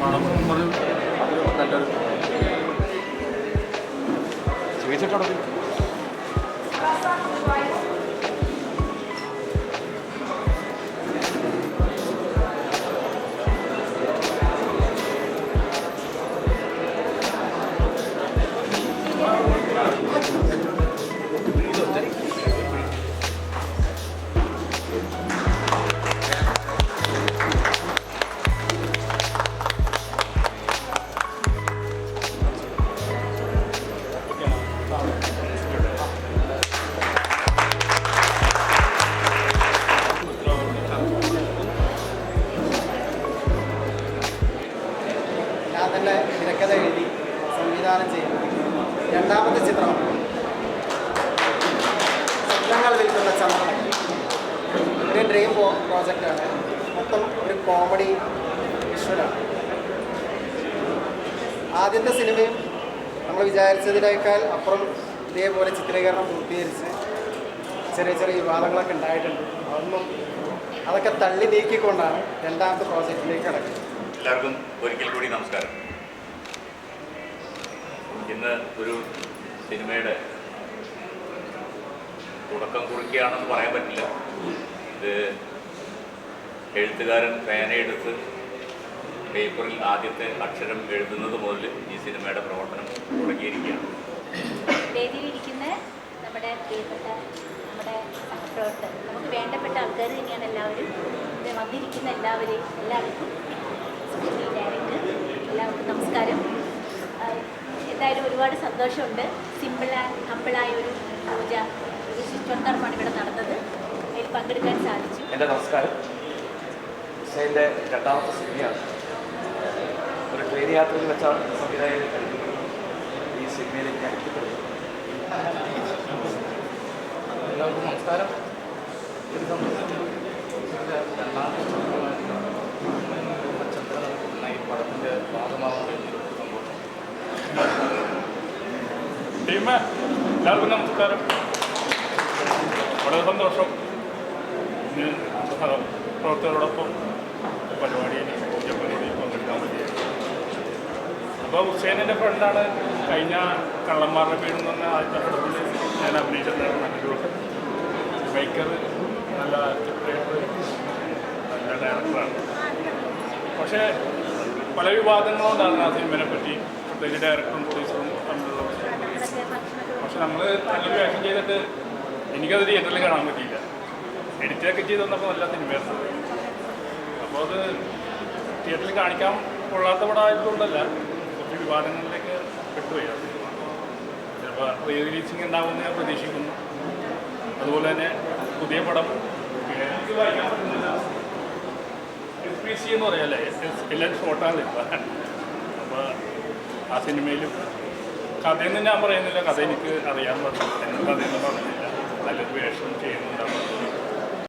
പണം ഒരു നല്ലൊരു ചോദിച്ചിട്ടുണ്ടോ തന്നെ തിരക്കഥ എഴുതി സംവിധാനം ചെയ്യുന്നു രണ്ടാമത്തെ ചിത്രം. ചിത്രങ്ങൾ വിൽക്കുന്ന ചന്ദ്രൻ ഒരു ഡ്രീം പ്രോജക്റ്റാണ് മൊത്തം ഒരു കോമഡി വിഷ്വലാണ് ആദ്യത്തെ സിനിമയും നമ്മൾ വിചാരിച്ചതിനേക്കാൾ അപ്പുറം ഇതേപോലെ ചിത്രീകരണം പൂർത്തീകരിച്ച് ചെറിയ ചെറിയ വിവാദങ്ങളൊക്കെ ഉണ്ടായിട്ടുണ്ട്. അതൊന്നും അതൊക്കെ തള്ളി നീക്കിക്കൊണ്ടാണ് രണ്ടാമത്തെ പ്രോജക്റ്റിലേക്ക് കടക്കുന്നത്. എല്ലാവർക്കും ഒരിക്കൽ കൂടി നമസ്കാരം. ഇന്ന് ഒരു സിനിമയുടെ തുടക്കം കുറിക്കുകയാണെന്ന് പറയാൻ പറ്റില്ല. ഇത് എഴുത്തുകാരൻ പേനയെടുത്ത് പേപ്പറിൽ ആദ്യത്തെ അക്ഷരം എഴുതുന്നത് മുതൽ ഈ സിനിമയുടെ പ്രവർത്തനം തുടങ്ങിയിരിക്കുകയാണ്. നമ്മുടെ പ്രിയപ്പെട്ട നമ്മുടെ സഹപ്രവർത്തകർ നമുക്ക് വേണ്ടപ്പെട്ട ആൾക്കാർ തന്നെയാണ് എല്ലാവരും. വന്നിരിക്കുന്ന എല്ലാവരെയും എല്ലാവർക്കും ഡയറക്ടർ എല്ലാവർക്കും നമസ്കാരം. എന്തായാലും ഒരുപാട് സന്തോഷമുണ്ട്. സിമ്പിൾ ആൻഡ് ഹമ്പിളായ ഒരു പൂജ ഒരു ശുചിത്വകർമ്മമാണ് ഇവിടെ നടന്നത്. അതിൽ പങ്കെടുക്കാൻ സാധിച്ചു. എന്റെ നമസ്കാരം. ഹുസൈന്റെ രണ്ടാമത്തെ സിനിമയാണ്. ഒരു ട്രെയിൻ യാത്രയിൽ വെച്ചാണ് സംവിധായകൻ ഈ സിനിമയിലേക്ക് ഞാൻ എത്തിപ്പെടുന്നത് എല്ലാവർക്കും നമസ്കാരം. ഒരു സംബന്ധിച്ച് രണ്ടാമത്തെ പടത്തിന്റെ ഭാഗമാവാൻ സന്തോഷം എല്ലാവർക്കും നമസ്കാരം. വളരെ സന്തോഷം. പ്രവർത്തകരോടൊപ്പം പരിപാടിയിൽ പരിപാടിയിൽ പങ്കെടുക്കാൻ പറ്റിയത് അപ്പോൾ ഹുസൈനിന്റെ ഫ്രണ്ടാണ് കഴിഞ്ഞ കള്ളന്മാരുടെ വീട് എന്ന് പറഞ്ഞ ആദ്യത്തെ പടത്തിൽ ഞാൻ അഭിനയിച്ചിട്ടുണ്ടായിരുന്നു നല്ലൊരു ബൈക്കർ നല്ല ചിത്രേറ്റർ നല്ല ഡയറക്ടറാണ് പക്ഷേ പല വിവാദങ്ങളുണ്ടായിരുന്നു ആ സിനിമനെ പറ്റി. പ്രത്യേകിച്ച് ഡയറക്ടറും പ്രൊഡ്യൂസറും തമ്മിലുള്ള പക്ഷെ നമ്മൾ നല്ലൊരു ആക്ഷൻ ചെയ്തിട്ട് എനിക്കത് തിയേറ്ററിൽ കാണാൻ പറ്റിയില്ല. എഡിറ്റൊക്കെ ചെയ്ത് വന്നപ്പോൾ നല്ല സിനിമയാണ് അപ്പോൾ അത് തിയേറ്ററിൽ കാണിക്കാൻ കൊള്ളാത്ത പടമായതുകൊണ്ടല്ല കുറച്ച് വിവാദങ്ങളിലേക്ക് പെട്ടുപോയി ചിലപ്പോൾ റീ റിലീസിങ് ഉണ്ടാവുമെന്ന് ഞാൻ പ്രതീക്ഷിക്കുന്നു. അതുപോലെ തന്നെ പുതിയ പടം എനിക്ക് വായിക്കാൻ പറ്റുന്നില്ല. എസ് പി സി എന്ന് പറയാല്ലേ? എല്ലാം ഷോർട്ടാണ് ഇപ്പം. അപ്പോൾ ആ സിനിമയിലും. കഥയൊന്നും ഞാൻ പറയുന്നില്ല. കഥ എനിക്ക് അറിയാൻ പറ്റും എന്നോട് കഥയെന്ന് പറഞ്ഞില്ല. നല്ലൊരു വേഷം ചെയ്യുന്നുണ്ടാവും